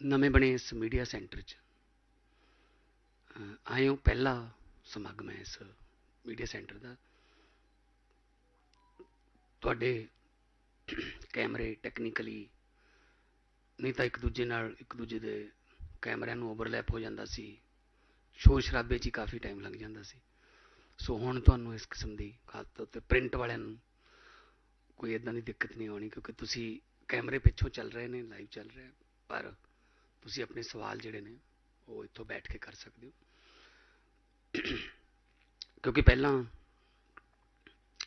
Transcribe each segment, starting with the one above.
ਨਵੇਂ ਬਣੇ ਇਸ ਮੀਡੀਆ ਸੈਂਟਰ 'ਚ। ਅਹ ਆਏ ਹੋ ਪਹਿਲਾ ਸਮਾਗਮ ਹੈ ਇਸ ਮੀਡੀਆ ਸੈਂਟਰ ਦਾ। ਤੁਹਾਡੇ ਕੈਮਰੇ ਟੈਕਨੀਕਲੀ ਨਹੀਂ ਤਾਂ ਇੱਕ ਦੂਜੇ ਨਾਲ ਇੱਕ ਦੂਜੇ ਦੇ ਕੈਮਰਿਆਂ ਨੂੰ ਓਵਰਲੈਪ ਹੋ ਜਾਂਦਾ ਸੀ। ਸ਼ੋਰ ਸ਼ਰਾਬੇ 'ਚ ਹੀ ਕਾਫੀ ਟਾਈਮ ਲੱਗ ਜਾਂਦਾ ਸੀ। ਸੋ ਹੁਣ ਤੁਹਾਨੂੰ ਇਸ ਕਿਸਮ ਦੀ ਖਾਸ ਤੌਰ ਤੇ ਪ੍ਰਿੰਟ ਵਾਲਿਆਂ ਨੂੰ ਕੋਈ ਇਦਾਂ ਦੀ ਦਿੱਕਤ ਨਹੀਂ ਆਉਣੀ ਕਿਉਂਕਿ ਤੁਸੀਂ ਕੈਮਰੇ ਪਿੱਛੋਂ ਚੱਲ ਰਹੇ ਨੇ ਲਾਈਵ ਚੱਲ ਰਿਹਾ ਪਰ ਤੁਸੀਂ ਆਪਣੇ ਸਵਾਲ ਜਿਹੜੇ ਨੇ, ਉਹ ਇੱਥੋਂ ਬੈਠ ਕੇ ਕਰ ਸਕਦੇ ਹੋ। ਕਿਉਂਕਿ ਪਹਿਲਾਂ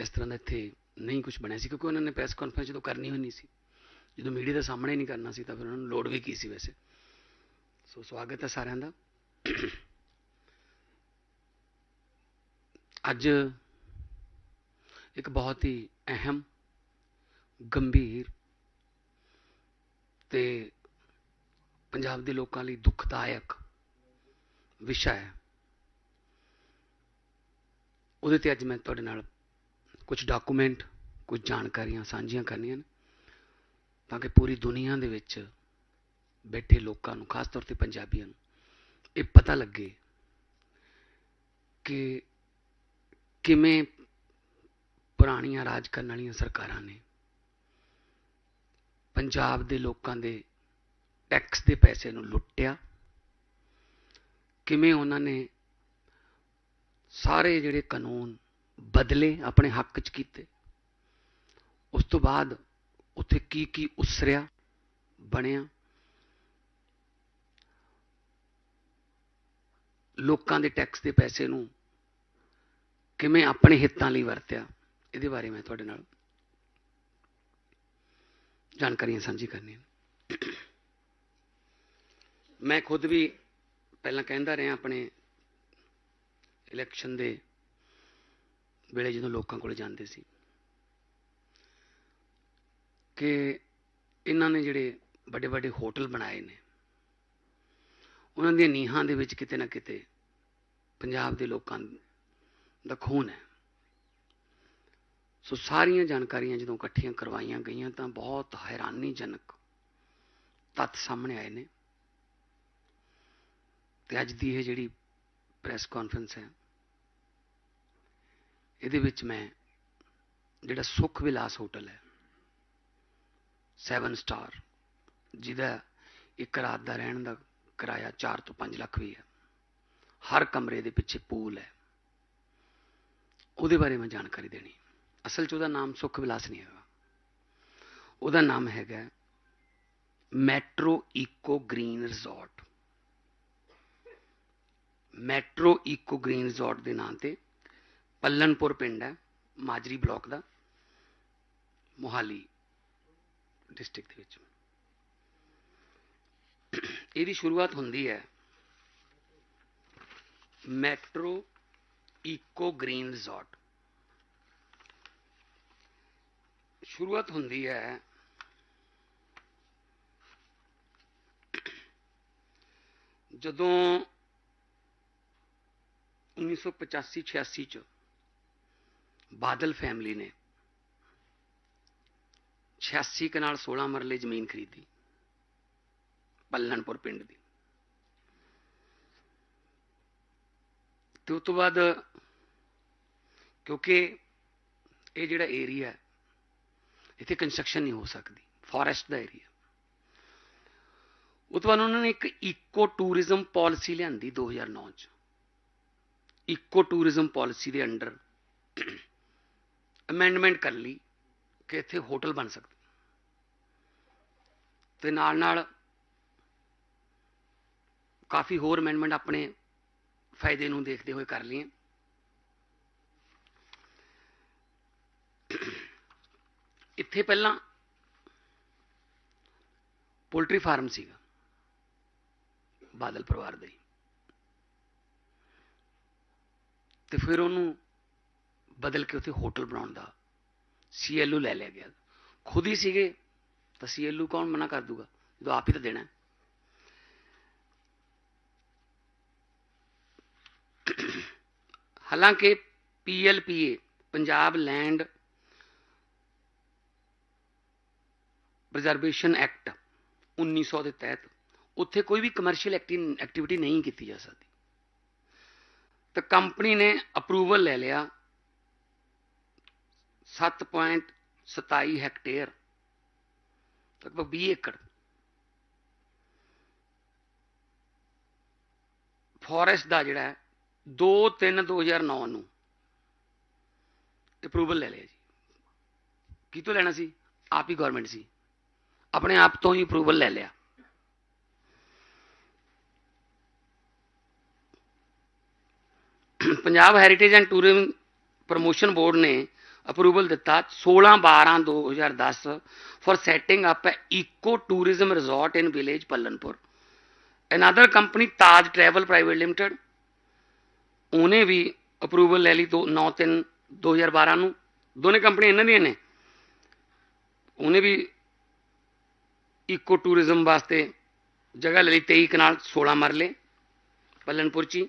ਇਸ ਤਰ੍ਹਾਂ ਦਾ ਇੱਥੇ ਨਹੀਂ ਕੁਝ ਬਣਿਆ ਸੀ, ਕਿਉਂਕਿ ਉਹਨਾਂ ਨੇ ਪ੍ਰੈਸ ਕਾਨਫਰੰਸ ਜਦੋਂ ਕਰਨੀ ਹੋਣੀ ਸੀ, ਜਦੋਂ ਮੀਡੀਆ ਦੇ ਸਾਹਮਣੇ ਨਹੀਂ ਕਰਨਾ ਸੀ, ਤਾਂ ਫਿਰ ਉਹਨਾਂ ਨੂੰ ਲੋੜ ਵੀ ਕੀ ਸੀ ਵੈਸੇ। ਸੋ ਸਵਾਗਤ ਹੈ ਸਾਰਿਆਂ ਦਾ। ਅੱਜ ਇੱਕ ਬਹੁਤ ਹੀ ਅਹਿਮ, ਗੰਭੀਰ ਤੇ ਪੰਜਾਬ ਦੇ ਲੋਕਾਂ ਲਈ ਦੁਖਦਾਇਕ ਵਿਸ਼ਾ ਹੈ। ਉਹਦੇ ਤੇ ਅੱਜ ਮੈਂ ਤੁਹਾਡੇ ਨਾਲ ਕੁਝ ਡਾਕੂਮੈਂਟ ਕੁਝ ਜਾਣਕਾਰੀਆਂ ਸਾਂਝੀਆਂ ਕਰਨੀਆਂ ਨੇ, ਤਾਂ ਕਿ ਪੂਰੀ ਦੁਨੀਆ ਦੇ ਵਿੱਚ ਬੈਠੇ ਲੋਕਾਂ ਨੂੰ, ਖਾਸ ਤੌਰ ਤੇ ਪੰਜਾਬੀਆਂ ਨੂੰ, ਇਹ ਪਤਾ ਲੱਗੇ ਕਿ ਕਿਵੇਂ ਪੁਰਾਣੀਆਂ ਰਾਜ ਕਰਨ ਵਾਲੀਆਂ ਸਰਕਾਰਾਂ ਨੇ ਪੰਜਾਬ ਦੇ ਲੋਕਾਂ ਦੇ ਟੈਕਸ ਦੇ ਪੈਸੇ ਨੂੰ ਲੁੱਟਿਆ। ਕਿਵੇਂ ਉਹਨਾਂ ਨੇ ਸਾਰੇ ਜਿਹੜੇ ਕਾਨੂੰਨ ਬਦਲੇ ਆਪਣੇ ਹੱਕ 'ਚ ਕੀਤੇ। ਉਸ ਤੋਂ ਬਾਅਦ ਉੱਥੇ ਕੀ ਕੀ ਉਸਰਿਆ, ਬਣਿਆ। ਲੋਕਾਂ ਦੇ ਟੈਕਸ ਦੇ ਪੈਸੇ ਨੂੰ ਕਿਵੇਂ ਆਪਣੇ ਹਿੱਤਾਂ ਲਈ ਵਰਤਿਆ, ਇਹਦੇ ਬਾਰੇ ਮੈਂ ਤੁਹਾਡੇ ਨਾਲ ਜਾਣਕਾਰੀਆਂ ਸਾਂਝੀ ਕਰਨੀਆਂ ਮੈਂ ਖੁਦ ਵੀ ਪਹਿਲਾਂ ਕਹਿੰਦਾ ਰਿਹਾ ਆਪਣੇ ਇਲੈਕਸ਼ਨ ਦੇ ਵੇਲੇ ਜਦੋਂ ਲੋਕਾਂ ਕੋਲ ਜਾਂਦੇ ਸੀ ਕਿ ਇਹਨਾਂ ਨੇ ਜਿਹੜੇ ਵੱਡੇ ਵੱਡੇ ਹੋਟਲ ਬਣਾਏ ਨੇ, ਉਹਨਾਂ ਦੀਆਂ ਨੀਹਾਂ ਦੇ ਵਿੱਚ ਕਿਤੇ ਨਾ ਕਿਤੇ ਪੰਜਾਬ ਦੇ ਲੋਕਾਂ ਦਾ ਖੂਨ ਹੈ। ਸੋ ਸਾਰੀਆਂ ਜਾਣਕਾਰੀਆਂ ਜਦੋਂ ਇਕੱਠੀਆਂ ਕਰਵਾਈਆਂ ਗਈਆਂ ਤਾਂ ਬਹੁਤ ਹੈਰਾਨੀਜਨਕ ਤੱਥ ਸਾਹਮਣੇ ਆਏ ਨੇ। ਤੇ ਅੱਜ ਦੀ ਇਹ ਜਿਹੜੀ ਪ੍ਰੈਸ ਕਾਨਫਰੰਸ ਹੈ, ਇਹਦੇ ਵਿੱਚ ਮੈਂ ਜਿਹੜਾ ਸੁਖ ਵਿਲਾਸ ਹੋਟਲ ਹੈ 7 ਸਟਾਰ ਜਿਹਦਾ ਇੱਕ ਰਾਤ ਦਾ ਰਹਿਣ ਦਾ ਕਿਰਾਇਆ 4 ਤੋਂ 5 ਲੱਖ ਵੀ ਹੈ, ਹਰ ਕਮਰੇ ਦੇ ਪਿੱਛੇ ਪੂਲ ਹੈ, ਉਹਦੇ ਬਾਰੇ ਮੈਂ ਜਾਣਕਾਰੀ ਦੇਣੀ ਅਸਲ 'ਚ ਉਹਦਾ ਨਾਮ ਸੁਖ ਵਿਲਾਸ ਨਹੀਂ ਹੈਗਾ। ਉਹਦਾ ਨਾਮ ਹੈਗਾ metro eco green resort. Metro eco green resort ਦੇ ਨਾਂ ਤੇ ਪੱਲਨਪੁਰ ਪਿੰਡ ਹੈ, ਮਾਜਰੀ ਬਲਾਕ ਦਾ, ਮੋਹਾਲੀ ਡਿਸਟ੍ਰਿਕਟ ਦੇ ਵਿੱਚ। ਇਹਦੀ ਸ਼ੁਰੂਆਤ ਹੁੰਦੀ ਹੈ ਮੈਟਰੋ ਇਕੋ ਗ੍ਰੀਨ ਰਿਜ਼ੋਰਟ। ਸ਼ੁਰੂਆਤ ਹੁੰਦੀ ਹੈ ਜਦੋਂ 1985-86 ਚ ਬਾਦਲ ਫੈਮਿਲੀ ਨੇ 86 ਕਨਾਲ 16 ਮਰਲੇ ਜ਼ਮੀਨ ਖਰੀਦੀ, ਪੱਲਣਪੁਰ ਪਿੰਡ ਦੀ। ਤੇ ਉਸ ਤੋਂ ਬਾਅਦ ਕਿਉਂਕਿ ਇਹ ਜਿਹੜਾ ਏਰੀਆ ਹੈ, ਇੱਥੇ ਕੰਸਟਰਕਸ਼ਨ ਨਹੀਂ ਹੋ ਸਕਦੀ ਫੋਰੈਸਟ ਦਾ ਏਰੀਆ ਉਹ ਤੋਂ ਬਾਅਦ ਉਹਨਾਂ ਨੇ ਇੱਕ ਇਕੋ ਟੂਰਿਜ਼ਮ ਪਾਲਿਸੀ ਲਿਆਂਦੀ 2009 ਚ। ਇਕੋ ਟੂਰਿਜ਼ਮ ਪਾਲਿਸੀ ਦੇ ਅੰਡਰ ਅਮੈਂਡਮੈਂਟ ਕਰ ਲਈ ਕਿ ਇੱਥੇ ਹੋਟਲ ਬਣ ਸਕਦੇ। ਤੇ ਨਾਲ ਨਾਲ ਕਾਫੀ ਹੋਰ ਅਮੈਂਡਮੈਂਟ ਆਪਣੇ ਫਾਇਦੇ ਨੂੰ ਦੇਖਦੇ ਹੋਏ ਕਰ ਲਈਆਂ। ਇੱਥੇ ਪਹਿਲਾਂ ਪੋਲਟਰੀ ਫਾਰਮ ਸੀਗਾ, ਬਾਦਲ ਪਰਿਵਾਰ ਦੇ ਤੇ ਫਿਰ ਉਹਨੂੰ ਬਦਲ ਕੇ ਉੱਥੇ ਹੋਟਲ ਬਣਾਉਣ ਦਾ ਸੀਐਲਯੂ ਲੈ ਲਿਆ ਗਿਆ। ਖੁਦ ਹੀ ਸੀਗੇ, ਤਾਂ ਸੀਐਲਯੂ ਕੌਣ ਮਨਾ ਕਰ ਦੂਗਾ? ਜਦੋਂ ਆਪ ਹੀ ਤਾਂ ਦੇਣਾ ਹੈ। ਹਾਲਾਂਕਿ PLPA Punjab land preservation act 1900 ਦੇ ਤਹਿਤ ਉੱਥੇ ਕੋਈ ਵੀ ਕਮਰਸ਼ੀਅਲ ਐਕਟੀਵਿਟੀ ਨਹੀਂ ਕੀਤੀ ਜਾ ਸਕਦੀ। ਤਾਂ ਕੰਪਨੀ ਨੇ ਅਪਰੂਵਲ ਲੈ ਲਿਆ 7.27 ਹੈਕਟੇਅਰ ਲਗਭਗ 20 ਏਕੜ। ਫੋਰੈਸਟ ਦਾ ਜਿਹੜਾ ਹੈ 2 3 2009 ਨੂੰ ਅਪਰੂਵਲ ਲੈ ਲਿਆ ਜੀ। ਕੀ ਤੋਂ ਲੈਣਾ ਸੀ? ਆਪ ਹੀ ਗਵਰਨਮੈਂਟ ਸੀ। ਆਪਣੇ ਆਪ ਤੋਂ ਹੀ ਅਪਰੂਵਲ ਲੈ ਲਿਆ। Punjab heritage and tourism promotion board ਨੇ ਅਪਰੂਵਲ ਦਿੱਤਾ 16 12 2010 for setting up a eco tourism resort in village Pallanpur another company Taj travel private limited ਉਹਨੇ ਵੀ ਅਪਰੂਵਲ ਲੈ ਲਈ 9 3 2012 ਨੂੰ। ਦੋਨੇ ਕੰਪਨੀ ਇਹਨਾਂ ਦੀਆਂ ਨੇ। ਉਹਨੇ ਵੀ ਇਕੋ ਟੂਰਿਜ਼ਮ ਵਾਸਤੇ ਜਗ੍ਹਾ ਲੈ ਲਈ 23 ਕਨਾਲ 16 ਮਰਲੇ ਪੱਲਨਪੁਰ ਚ ਹੀ।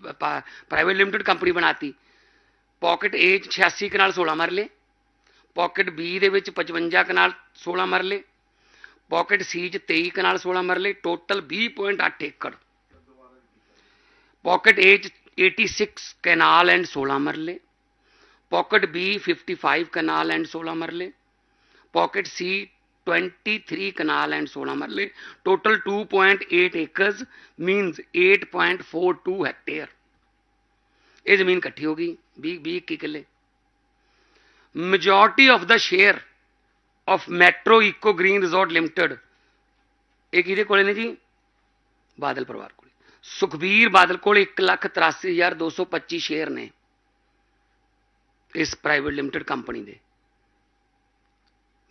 ਪ੍ਰਾਈਵੇਟ ਲਿਮਟਿਡ ਕੰਪਨੀ ਬਣਾਤੀ। ਪਾਕਟ ਏ 'ਚ 86 ਕਨਾਲ 16 ਮਰਲੇ ਪਾਕਟ ਬੀ ਦੇ ਵਿੱਚ 55 ਕਨਾਲ 16 ਮਰਲੇ ਪਾਕਟ ਸੀ 'ਚ 23 ਕਨਾਲ 16 ਮਰਲੇ ਟੋਟਲ 20.8 ਏਕੜ। ਪਾਕਟ ਏ 'ਚ 86 ਕਨਾਲ ਐਂਡ 16 ਮਰਲੇ ਪਾਕਟ B 55 ਕਨਾਲ ਐਂਡ 16 ਮਰਲੇ ਪਾਕਟ ਸੀ 23 ਕਨਾਲ ਐਂਡ 16 ਮਰਲੇ ਟੋਟਲ 2.8 ਏਕਰਸ ਮੀਨਸ 8.42 ਹੈਕਟੇਅਰ ਇਹ ਜ਼ਮੀਨ ਇਕੱਠੀ ਹੋ ਗਈ 20 20 21 ਕਿੱਲੇ majority of the share of metro eco green resort limited ਇਹ ਕਿਹਦੇ ਕੋਲੇ ਨੇ ਜੀ ਬਾਦਲ ਪਰਿਵਾਰ ਕੋਲੇ ਸੁਖਬੀਰ ਬਾਦਲ ਕੋਲ 183225 ਸ਼ੇਅਰ ਨੇ ਇਸ ਪ੍ਰਾਈਵੇਟ ਲਿਮਟਿਡ ਕੰਪਨੀ ਦੇ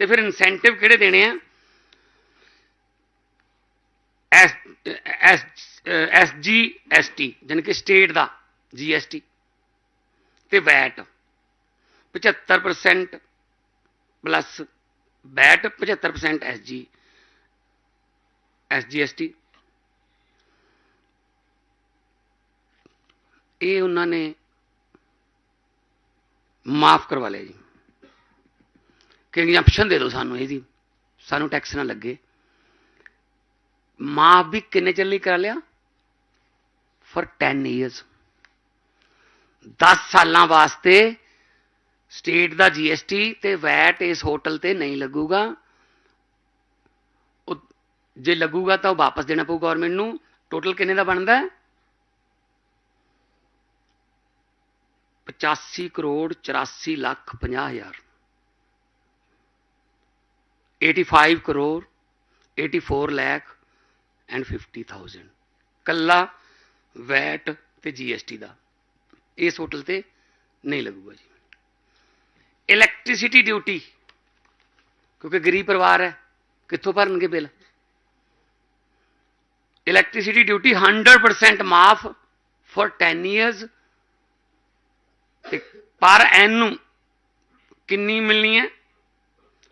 ਤੇ ਫਿਰ ਇਨਸੈਂਟਿਵ ਕਿਹੜੇ ਦੇਣੇ ਆ? S S S G S T ਜਾਣੀ ਕਿ ਸਟੇਟ ਦਾ ਜੀ ਐਸ ਟੀ ਤੇ VAT 75% plus VAT 75% S G S G S T ਇਹ ਉਹਨਾਂ ਨੇ ਮਾਫ ਕਰਵਾ ਲਿਆ ਜੀ। ਕਿ ਐਗਜ਼ੈਂਪਸ਼ਨ ਦੇ ਦਿਓ ਸਾਨੂੰ ਇਹਦੀ। ਸਾਨੂੰ ਟੈਕਸ ਨਾ ਲੱਗੇ। ਮਾਫ ਵੀ ਕਿੰਨੇ ਚਿਰ ਲਈ ਕਰਾ ਲਿਆ? ਫॉर 10 ਇਅਰਸ 10 ਸਾਲਾਂ ਵਾਸਤੇ ਸਟੇਟ ਦਾ ਜੀਐਸਟੀ ਤੇ ਵੈਟ ਇਸ ਹੋਟਲ ਤੇ ਨਹੀਂ ਲੱਗੂਗਾ। ਉਹ ਜੇ ਲੱਗੂਗਾ ਤਾਂ ਉਹ ਵਾਪਸ ਦੇਣਾ ਪਊ ਗਵਰਨਮੈਂਟ ਨੂੰ। ਟੋਟਲ ਕਿੰਨੇ ਦਾ ਬਣਦਾ? ਹੈ 85 ਕਰੋੜ 84 ਲੱਖ 50 ਹਜ਼ਾਰ। 85 ਕਰੋੜ 84 ਲੱਖ ਐਂਡ 50000 ਕੱਲਾ ਵੈਟ ਤੇ ਜੀਐਸਟੀ ਦਾ। ਇਸ ਹੋਟਲ ਤੇ ਨਹੀਂ ਲੱਗੂਗਾ ਜੀ। ਇਲੈਕਟ੍ਰਿਸਿਟੀ ਡਿਊਟੀ ਕਿਉਂਕਿ ਗਰੀਬ ਪਰਿਵਾਰ ਹੈ, ਕਿੱਥੋਂ ਭਰਨਗੇ ਬਿੱਲ? ਇਲੈਕਟ੍ਰਿਸਿਟੀ ਡਿਊਟੀ 100% ਮਾਫ ਫॉर 10 ਇਅਰਸ ਪਰ ਪਰ ਨੂੰ ਕਿੰਨੀ ਮਿਲਣੀ ਹੈ?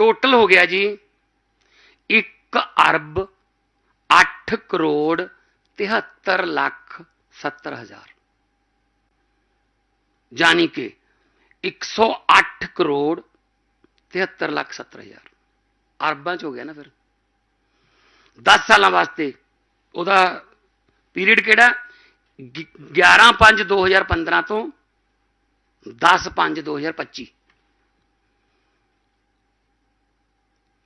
ਟੋਟਲ ਹੋ ਗਿਆ ਜੀ 1 ਅਰਬ 8 ਕਰੋੜ 73 ਲੱਖ 70 ਹਜ਼ਾਰ। ਜਾਨੀ ਕਿ 108 ਕਰੋੜ 73 ਲੱਖ 70 ਹਜ਼ਾਰ। ਅਰਬਾਂ ਚ ਹੋ ਗਿਆ ਨਾ ਫਿਰ। 10 ਸਾਲਾਂ ਵਾਸਤੇ ਉਹਦਾ ਪੀਰੀਅਡ ਕਿਹੜਾ? 11 5 2015 ਤੋਂ 10 5 2025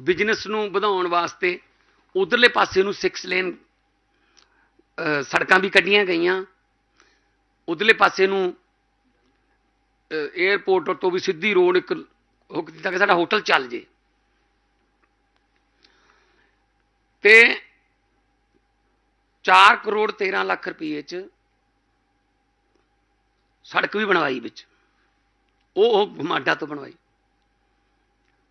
ਬਿਜ਼ਨਸ ਨੂੰ ਵਧਾਉਣ ਵਾਸਤੇ ਉਧਰਲੇ ਪਾਸੇ ਨੂੰ 6 ਲੇਨ ਸੜਕਾਂ ਵੀ ਕੱਢੀਆਂ ਗਈਆਂ। ਉਧਰਲੇ ਪਾਸੇ ਨੂੰ 에어ਪੋਰਟ ਤੋਂ ਵੀ ਸਿੱਧੀ ਰੋਡ ਇੱਕ ਹੁੱਕ ਦਿੱਤਾ ਕਿ ਸਾਡਾ ਹੋਟਲ ਚੱਲ ਜੇ। ਤੇ 4 ਕਰੋੜ 13 ਲੱਖ ਰੁਪਏ ਚ ਸੜਕ ਵੀ ਬਣਵਾਈ ਵਿੱਚ। ਉਹ ਮਾਡਾ ਤੋਂ ਬਣਵਾਈ।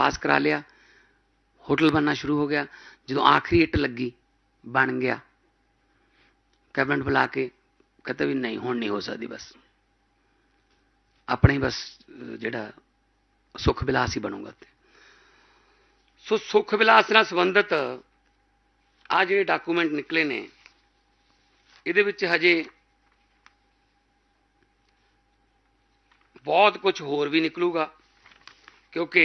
ਪਾਸ ਕਰਾ ਲਿਆ ਹੋਟਲ ਬਣਨਾ ਸ਼ੁਰੂ ਹੋ ਗਿਆ ਜਦੋਂ ਆਖਰੀ ਇੱਟ ਲੱਗੀ ਬਣ ਗਿਆ ਕੈਬਨਿਟ ਬੁਲਾ ਕੇ ਕਹਿੰਦੇ ਵੀ ਨਹੀਂ ਹੁਣ ਨਹੀਂ ਹੋ ਸਕਦੀ ਬਸ ਆਪਣੇ ਹੀ ਬਸ ਜਿਹੜਾ ਸੁਖ ਵਿਲਾਸ ਹੀ ਬਣੂਗਾ ਤੇ ਸੋ ਸੁਖ ਵਿਲਾਸ ਨਾਲ ਸੰਬੰਧਿਤ ਆ ਜਿਹੜੇ ਡਾਕੂਮੈਂਟ ਨਿਕਲੇ ਨੇ ਇਹਦੇ ਵਿੱਚ ਹਜੇ ਬਹੁਤ ਕੁਝ ਹੋਰ ਵੀ ਨਿਕਲੂਗਾ ਕਿਉਂਕਿ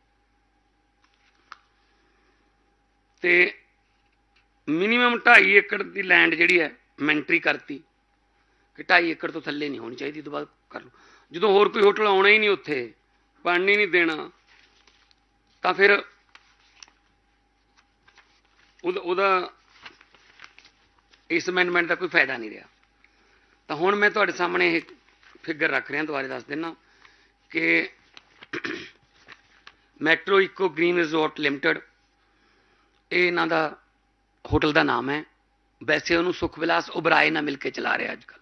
ਤੇ ਮਿਨੀਮਮ 2.5 ਏਕੜ ਦੀ ਲੈਂਡ ਜਿਹੜੀ ਹੈ ਮੈਂਟਰੀ ਕਰਤੀ ਕਿ 2.5 ਏਕੜ ਤੋਂ ਥੱਲੇ ਨਹੀਂ ਹੋਣੀ ਚਾਹੀਦੀ ਤੋਂ ਬਾਅਦ ਕਰ ਲਓ। ਜਦੋਂ ਹੋਰ ਕੋਈ ਹੋਟਲ ਆਉਣਾ ਹੀ ਨਹੀਂ ਉੱਥੇ ਪਾਣੀ ਨਹੀਂ ਦੇਣਾ, ਤਾਂ ਫਿਰ ਉਹਦਾ ਇਸ ਅਮੈਂਡਮੈਂਟ ਦਾ ਕੋਈ ਫਾਇਦਾ ਨਹੀਂ ਰਿਹਾ। ਤਾਂ ਹੁਣ ਮੈਂ ਤੁਹਾਡੇ ਸਾਹਮਣੇ ਇਹ ਫਿਗਰ ਰੱਖ ਰਿਹਾ, ਦੁਬਾਰੇ ਦੱਸ ਦਿੰਨਾ ਕਿ ਮੈਟਰੋ ਇਕੋ ਗ੍ਰੀਨ ਰਿਜ਼ੋਰਟ ਲਿਮਟਿਡ ਇਹ ਇਹਨਾਂ ਦਾ ਹੋਟਲ ਦਾ ਨਾਮ ਹੈ। ਵੈਸੇ ਉਹਨੂੰ ਸੁਖ ਵਿਲਾਸ ਉਬਰਾਏ ਨਾਲ ਮਿਲ ਕੇ ਚਲਾ ਰਿਹਾ ਅੱਜ ਕੱਲ੍ਹ।